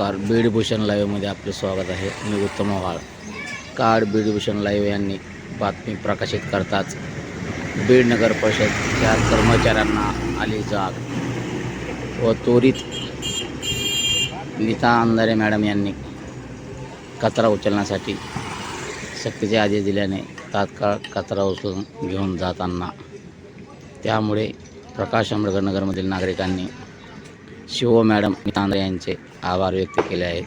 नमस्कार. बीडभूषण लाईव्हमध्ये आपले स्वागत आहे. मी उत्तम व्हाळ कार्ड बीडभूषण लाईव्ह यांनी बातमी प्रकाशित करताच बीड नगर परिषदच्या कर्मचाऱ्यांना आली जाग. व त्वरित नीता अंधारे मॅडम यांनी कचरा उचलण्यासाठी सक्तीचे आदेश दिल्याने तात्काळ कचरा उचलून घेऊन जाताना. त्यामुळे प्रकाश आंबेडकर नगरमधील नागरिकांनी शिव मॅडम तांदळे यांचे आभार व्यक्त केले आहेत.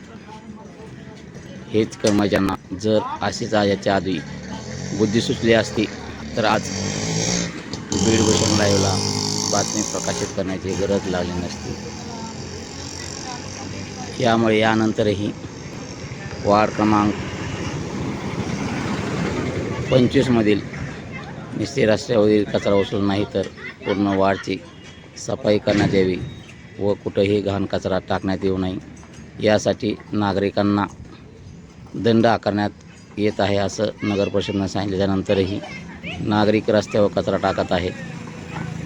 हेच कर्मचाऱ्यांना जर अशीच याच्या आधी बुद्धी सुचली असती तर आज बीड भूषण लाईव्हला बातमी प्रकाशित करण्याची गरज लागली नसती. यामुळे यानंतरही वार्ड क्रमांक पंचवीसमधील निश्चित रस्त्यावरील कचरा उचलून नाही तर पूर्ण वार्डची सफाई करण्यात यावी. व कुठंही घाण कचरा टाकण्यात येऊ नये. यासाठी नागरिकांना दंड आकारण्यात येत आहे असं नगर परिषदनं सांगितल्यानंतरही नागरिक रस्त्यावर कचरा टाकत आहेत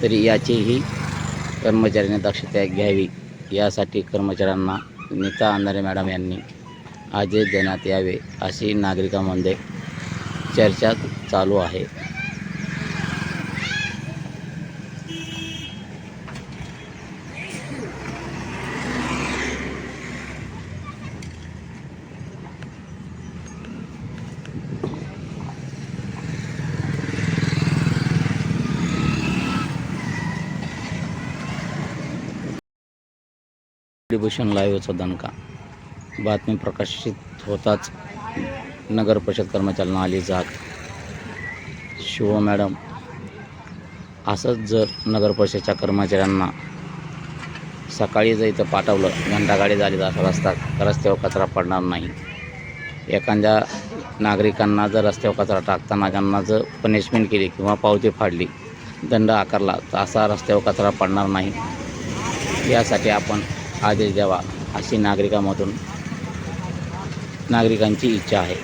तरी याचीही कर्मचाऱ्यांनी दक्षता घ्यावी. यासाठी कर्मचाऱ्यांना नीता अंधारे मॅडम यांनी आदेश देण्यात यावे अशी नागरिकांमध्ये चर्चा चालू आहे. डिभूषण लाईव्हचा दणका. बातमी प्रकाशित होताच नगर परिषद कर्मचाऱ्यांना आली जाग. शिव मॅडम असंच जर नगर परिषदच्या कर्मचाऱ्यांना सकाळी जर इथं पाठवलं घंटागाडी झाली तर रस्ता रस्त्यावर कचरा पडणार नाही. एखाद्या नागरिकांना जर रस्त्यावर कचरा टाकताना त्यांना जर पनिशमेंट केली किंवा पावती फाडली दंड आकारला तर असा रस्त्यावर कचरा पडणार नाही. यासाठी आपण आदेश द्यावा अशी नागरिकामधून नागरिकांची इच्छा आहे.